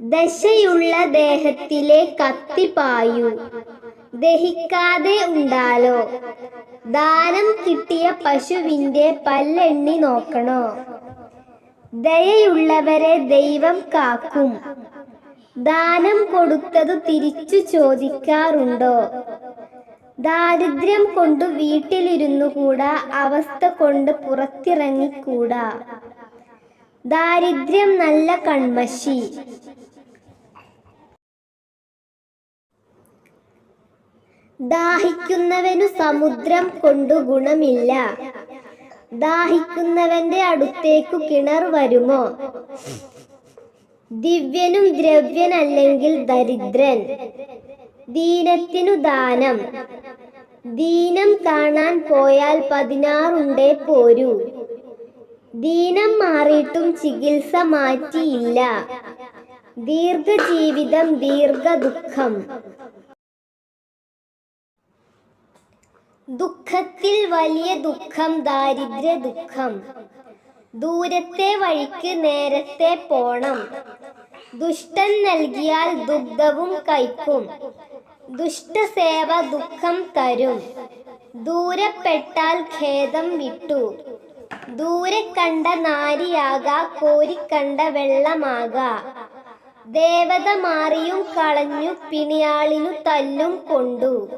ദശയുള്ള ദേഹത്തിലെ കത്തിപ്പായു ദഹിക്കാതെ ഉണ്ടാലോ. ദാനം കിട്ടിയ പശുവിന്റെ പല്ലെണ്ണി നോക്കണോ. ദയയുള്ളവരെ ദൈവം കാക്കും. ദാനം കൊടുത്തതു തിരിച്ചു ചോദിക്കാറുണ്ടോ. ദാരിദ്ര്യം കൊണ്ട് വീട്ടിലിരുന്നു കൂടാ അവസ്ഥ കൊണ്ട് പുറത്തിറങ്ങിക്കൂടാ. ദാരിദ്ര്യം നല്ല കൺമഷി. ദാഹിക്കുന്നവനു സമുദ്രം കൊണ്ടു ഗുണമില്ല. ദാഹിക്കുന്നവന്റെ അടുത്തേക്കു കിണർ വരുമോ? ദിവ്യനും ദ്രവ്യനല്ലെങ്കിൽ ദരിദ്രൻ. ദീനത്തിനു ദാനം. ദീനം കാണാൻ പോയാൽ പതിനാറുണ്ടേ പോരൂ. ദീനം മാറിയിട്ടും ചികിത്സ മാറ്റിയില്ല. ദീർഘജീവിതം ദീർഘദുഃഖം. ദുഃഖത്തിൽ വലിയ ദുഃഖം ദാരിദ്ര്യ ദുഃഖം. ദൂരത്തെ വഴിക്ക് നേരത്തെ പോണം. ദുഷ്ടൻ നൽകിയാൽ ദുഗ്ധവും കയ്പും. ദുഷ്ടസേവ ദുഃഖം തരും. ദൂരപ്പെട്ടാൽ ഖേദം വിട്ടു. ദൂരെ കണ്ട നാരിയാക കോരിക്കണ്ട വെള്ളമാക. ദേവത മാറിയും കളഞ്ഞു പിണിയാളിനു തല്ലും കൊണ്ടു.